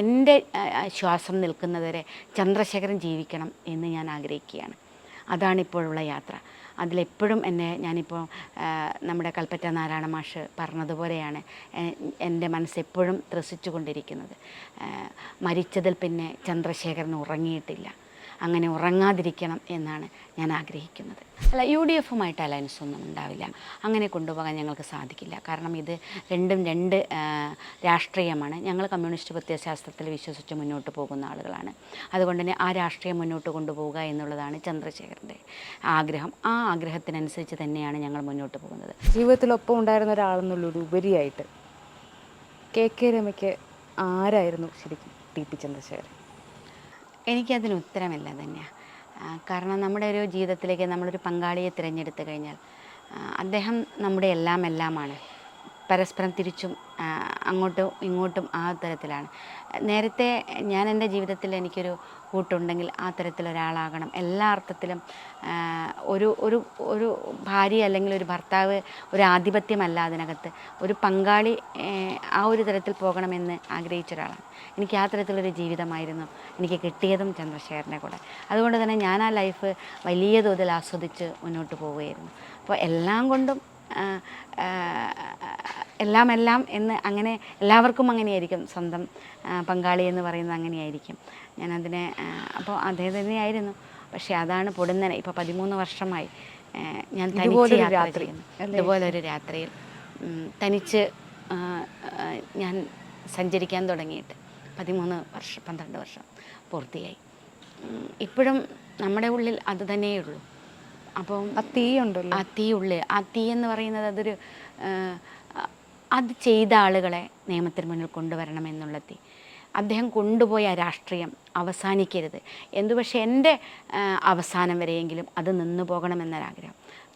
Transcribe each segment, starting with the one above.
എന്റെ ശ്വാസം നിൽക്കുന്നവരെ ചന്ദ്രശേഖരൻ ജീവിക്കണം എന്ന് ഞാൻ ആഗ്രഹിക്കുകയാണ്. അതാണ് ഇപ്പോഴുള്ള യാത്ര. അതിലെപ്പോഴും എന്നെ ഞാനിപ്പോൾ നമ്മുടെ കൽപ്പറ്റ നാരായണ മാഷ് പറഞ്ഞതുപോലെയാണ് എന്റെ മനസ്സെപ്പോഴും ത്രസിച്ചു കൊണ്ടിരിക്കുന്നത് മരിച്ചതിൽ പിന്നെ ചന്ദ്രശേഖരൻ ഉറങ്ങിയിട്ടില്ല. അങ്ങനെ ഉറങ്ങാതിരിക്കണം എന്നാണ് ഞാൻ ആഗ്രഹിക്കുന്നത്. അല്ല യു ഡി എഫുമായിട്ട് അലയൻസ് ഒന്നും ഉണ്ടാവില്ല. അങ്ങനെ കൊണ്ടുപോകാൻ ഞങ്ങൾക്ക് സാധിക്കില്ല. കാരണം ഇത് രണ്ടും രണ്ട് രാഷ്ട്രീയമാണ്. ഞങ്ങൾ കമ്മ്യൂണിസ്റ്റ് പ്രത്യയശാസ്ത്രത്തിൽ വിശ്വസിച്ച് മുന്നോട്ട് പോകുന്ന ആളുകളാണ്. അതുകൊണ്ട് തന്നെ ആ രാഷ്ട്രീയം മുന്നോട്ട് കൊണ്ടുപോവുക എന്നുള്ളതാണ് ചന്ദ്രശേഖരന്റെ ആഗ്രഹം. ആ ആഗ്രഹത്തിനനുസരിച്ച് തന്നെയാണ് ഞങ്ങൾ മുന്നോട്ട് പോകുന്നത്. ജീവിതത്തിലൊപ്പം ഉണ്ടായിരുന്ന ഒരാളെന്നുള്ളൊരു ഉപരിയായിട്ട് കെ കെ രമയ്ക്ക് ആരായിരുന്നു ശരിക്കും ടി പി ചന്ദ്രശേഖരൻ? എനിക്കതിന് ഉത്തരമില്ല തന്നെയാണ് കാരണം നമ്മുടെ ഒരു ജീവിതത്തിലേക്ക് നമ്മളൊരു പങ്കാളിയെ തിരഞ്ഞെടുത്തു കഴിഞ്ഞാൽ അദ്ദേഹം നമ്മുടെ എല്ലാം എല്ലാമാണ്. പരസ്പരം തിരിച്ചും അങ്ങോട്ടും ഇങ്ങോട്ടും ആ തരത്തിലാണ്. നേരത്തെ ഞാൻ എന്റെ ജീവിതത്തിൽ എനിക്കൊരു കൂട്ടുണ്ടെങ്കിൽ ആ തരത്തിലൊരാളാകണം എല്ലാ അർത്ഥത്തിലും ഒരു ഒരു ഒരു ഭാര്യ അല്ലെങ്കിൽ ഒരു ഭർത്താവ് ഒരു ആധിപത്യമല്ല അതിനകത്ത്. ഒരു പങ്കാളി ആ ഒരു തരത്തിൽ പോകണമെന്ന് ആഗ്രഹിച്ച ഒരാളാണ്. എനിക്ക് ആ തരത്തിലൊരു ജീവിതമായിരുന്നു. എനിക്ക് കിട്ടിയതും ചന്ദ്രശേഖരനെ കൂടെ. അതുകൊണ്ട് തന്നെ ഞാൻ ആ ലൈഫ് വലിയ തോതിൽ ആസ്വദിച്ച് മുന്നോട്ട് പോവുകയായിരുന്നു. അപ്പോൾ എല്ലാം കൊണ്ടും എല്ലാം എല്ലാം എന്ന് അങ്ങനെ എല്ലാവർക്കും അങ്ങനെയായിരിക്കും. സ്വന്തം പങ്കാളി എന്ന് പറയുന്നത് അങ്ങനെയായിരിക്കും. ഞാനതിനെ അപ്പോൾ അതേ തന്നെയായിരുന്നു. പക്ഷേ അതാണ് പൊടുന്നനെ ഇപ്പോൾ പതിമൂന്ന് വർഷമായി ഞാൻ തനിച്ച് രാത്രി, ഇതുപോലെ ഒരു രാത്രിയിൽ തനിച്ച് ഞാൻ സഞ്ചരിക്കാൻ തുടങ്ങിയിട്ട് പതിമൂന്ന് വർഷം പന്ത്രണ്ട് വർഷം പൂർത്തിയായി. ഇപ്പോഴും നമ്മുടെ ഉള്ളിൽ അത് തന്നെയുള്ളൂ അപ്പം ആ തീ ഉണ്ടല്ലോ ആ തീ ഉള്ളിൽ ആ തീ എന്ന് പറയുന്നത് അതൊരു അത് ചെയ്ത ആളുകളെ നിയമത്തിന് മുന്നിൽ കൊണ്ടുവരണം എന്നുള്ള തീ. അദ്ദേഹം കൊണ്ടുപോയ രാഷ്ട്രീയം അവസാനിക്കരുത്. എന്തു പക്ഷേ എന്റെ അവസാനം വരെയെങ്കിലും അത് നിന്നു പോകണമെന്നൊരാഗ്രഹം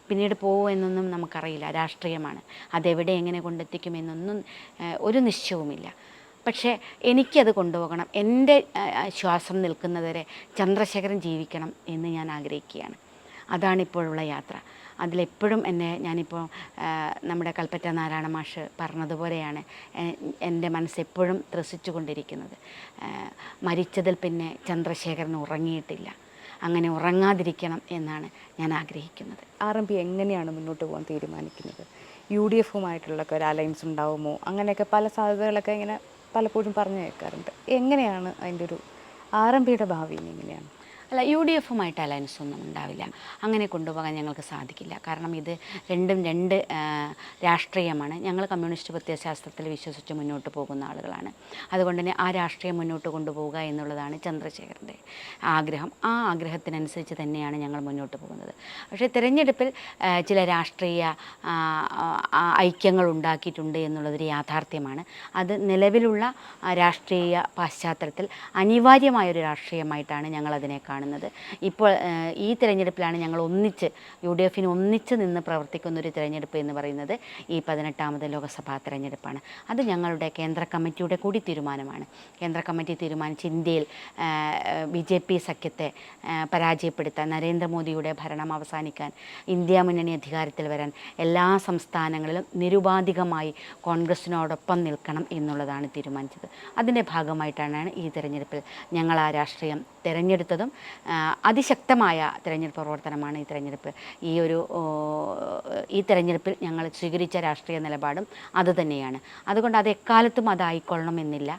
പിന്നീട് പോകുമെന്നൊന്നും നമുക്കറിയില്ല. രാഷ്ട്രീയമാണ്. അതെവിടെ എങ്ങനെ കൊണ്ടെത്തിക്കുമെന്നൊന്നും എന്നൊന്നും ഒരു നിശ്ചയവുമില്ല. പക്ഷേ എനിക്കത് കൊണ്ടുപോകണം. എന്റെ ശ്വാസം നിൽക്കുന്നതുവരെ ചന്ദ്രശേഖരൻ ജീവിക്കണം എന്ന് ഞാൻ ആഗ്രഹിക്കുകയാണ്. അതാണ് ഇപ്പോഴുള്ള യാത്ര. അതിലെപ്പോഴും എന്നെ ഞാനിപ്പോൾ നമ്മുടെ കൽപ്പറ്റ നാരായണ മാഷ് പറഞ്ഞതുപോലെയാണ് എന്റെ മനസ്സെപ്പോഴും ത്രസിച്ചു കൊണ്ടിരിക്കുന്നത് മരിച്ചതിൽ പിന്നെ ചന്ദ്രശേഖരൻ ഉറങ്ങിയിട്ടില്ല. അങ്ങനെ ഉറങ്ങാതിരിക്കണം എന്നാണ് ഞാൻ ആഗ്രഹിക്കുന്നത്. ആർ എം പി എങ്ങനെയാണ് മുന്നോട്ട് പോകാൻ തീരുമാനിക്കുന്നത്? യു ഡി എഫുമായിട്ടുള്ളൊക്കെ ഒരു അലയൻസ് ഉണ്ടാവുമോ? അങ്ങനെയൊക്കെ പല സാധ്യതകളൊക്കെ ഇങ്ങനെ പലപ്പോഴും പറഞ്ഞു കേൾക്കാറുണ്ട്. എങ്ങനെയാണ് അതിന്റെ ഒരു ആർ എം പിയുടെ ഭാവി എങ്ങനെയാണ്? അല്ല യു ഡി എഫുമായിട്ട് അലയൻസ് ഒന്നും ഉണ്ടാവില്ല. അങ്ങനെ കൊണ്ടുപോകാൻ ഞങ്ങൾക്ക് സാധിക്കില്ല. കാരണം ഇത് രണ്ടും രണ്ട് രാഷ്ട്രീയമാണ്. ഞങ്ങൾ കമ്മ്യൂണിസ്റ്റ് പ്രത്യയശാസ്ത്രത്തിൽ വിശ്വസിച്ച് മുന്നോട്ട് പോകുന്ന ആളുകളാണ്. അതുകൊണ്ട് തന്നെ ആ രാഷ്ട്രീയം മുന്നോട്ട് കൊണ്ടുപോവുക എന്നുള്ളതാണ് ചന്ദ്രശേഖരന്റെ ആഗ്രഹം. ആ ആഗ്രഹത്തിനനുസരിച്ച് തന്നെയാണ് ഞങ്ങൾ മുന്നോട്ട് പോകുന്നത്. പക്ഷേ തിരഞ്ഞെടുപ്പിൽ ചില രാഷ്ട്രീയ ഐക്യങ്ങൾ ഉണ്ടാക്കിയിട്ടുണ്ട് എന്നുള്ളതൊരു യാഥാർത്ഥ്യമാണ്. അത് നിലവിലുള്ള രാഷ്ട്രീയ പശ്ചാത്തലത്തിൽ അനിവാര്യമായൊരു രാഷ്ട്രീയമായിട്ടാണ് ഞങ്ങൾ അതിനെ കാണുന്നത്. ഇപ്പോൾ ഈ തിരഞ്ഞെടുപ്പിലാണ് ഞങ്ങൾ ഒന്നിച്ച് യു ഡി എഫിന് ഒന്നിച്ച് നിന്ന് പ്രവർത്തിക്കുന്ന ഒരു തിരഞ്ഞെടുപ്പ് എന്ന് പറയുന്നത് ഈ പതിനെട്ടാമത് ലോക്സഭാ തിരഞ്ഞെടുപ്പാണ്. അത് ഞങ്ങളുടെ കേന്ദ്ര കമ്മിറ്റിയുടെ കൂടി തീരുമാനമാണ്. കേന്ദ്ര കമ്മിറ്റി തീരുമാനിച്ച് ഇന്ത്യയിൽ ബി ജെ പി സഖ്യത്തെ പരാജയപ്പെടുത്താൻ നരേന്ദ്രമോദിയുടെ ഭരണം അവസാനിക്കാൻ ഇന്ത്യ മുന്നണി അധികാരത്തിൽ വരാൻ എല്ലാ സംസ്ഥാനങ്ങളിലും നിരുപാധികമായി കോൺഗ്രസിനോടൊപ്പം നിൽക്കണം എന്നുള്ളതാണ് തീരുമാനിച്ചത്. അതിന്റെ ഭാഗമായിട്ടാണ് ഈ തിരഞ്ഞെടുപ്പിൽ ഞങ്ങൾ ആ രാഷ്ട്രീയം തിരഞ്ഞെടുത്തതും അതിശക്തമായ തിരഞ്ഞെടുപ്പ് പ്രവർത്തനമാണ് ഈ തിരഞ്ഞെടുപ്പ്. ഈ ഒരു ഈ തിരഞ്ഞെടുപ്പിൽ ഞങ്ങൾ സ്വീകരിച്ച രാഷ്ട്രീയ നിലപാടും അതുതന്നെയാണ് അതുകൊണ്ട് അത് എക്കാലത്തും അതായിക്കൊള്ളണമെന്നില്ല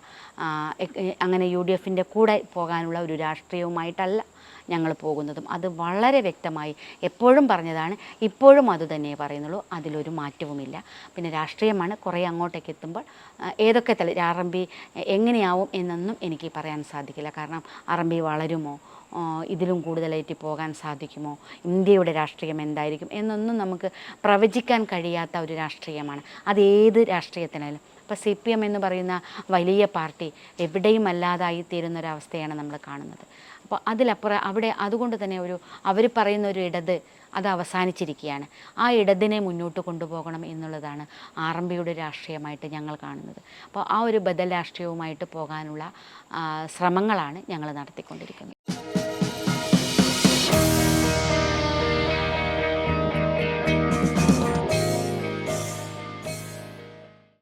അങ്ങനെ യു ഡി എഫിന്റെ കൂടെ പോകാനുള്ള ഒരു രാഷ്ട്രീയവുമായിട്ടല്ല ഞങ്ങൾ പോകുന്നതും. അത് വളരെ വ്യക്തമായി എപ്പോഴും പറഞ്ഞതാണ്. ഇപ്പോഴും അതുതന്നെ പറയുന്നുള്ളൂ. അതിലൊരു മാറ്റവുമില്ല. പിന്നെ രാഷ്ട്രീയമാണ്. കുറേ അങ്ങോട്ടേക്ക് എത്തുമ്പോൾ ഏതൊക്കെ തല ആർ എം പി എങ്ങനെയാവും എന്നൊന്നും എനിക്ക് പറയാൻ സാധിക്കില്ല. കാരണം ആർ എം പി വളരുമോ? ഇതിലും കൂടുതലായിട്ട് പോകാൻ സാധിക്കുമോ? ഇന്ത്യയുടെ രാഷ്ട്രീയം എന്തായിരിക്കും? എന്നൊന്നും നമുക്ക് പ്രവചിക്കാൻ കഴിയാത്ത ഒരു രാഷ്ട്രീയമാണ്. അത് ഏത് രാഷ്ട്രീയത്തിനായാലും. ഇപ്പോൾ സി പി എം എന്ന് പറയുന്ന വലിയ പാർട്ടി എവിടെയും അല്ലാതായി തീരുന്ന അവസ്ഥയാണ് നമ്മൾ കാണുന്നത്. അപ്പോൾ അതിലപ്പുറം അവിടെ അതുകൊണ്ട് തന്നെ ഒരു അവർ പറയുന്ന ഒരു ഇടത് അത് അവസാനിച്ചിരിക്കുകയാണ്. ആ ഇടതിനെ മുന്നോട്ട് കൊണ്ടുപോകണം എന്നുള്ളതാണ് ആർ എം പിയുടെ രാഷ്ട്രീയമായിട്ട് ഞങ്ങൾ കാണുന്നത്. അപ്പോൾ ആ ഒരു ബദൽ രാഷ്ട്രീയവുമായിട്ട് പോകാനുള്ള ശ്രമങ്ങളാണ് ഞങ്ങൾ നടത്തിക്കൊണ്ടിരിക്കുന്നത്.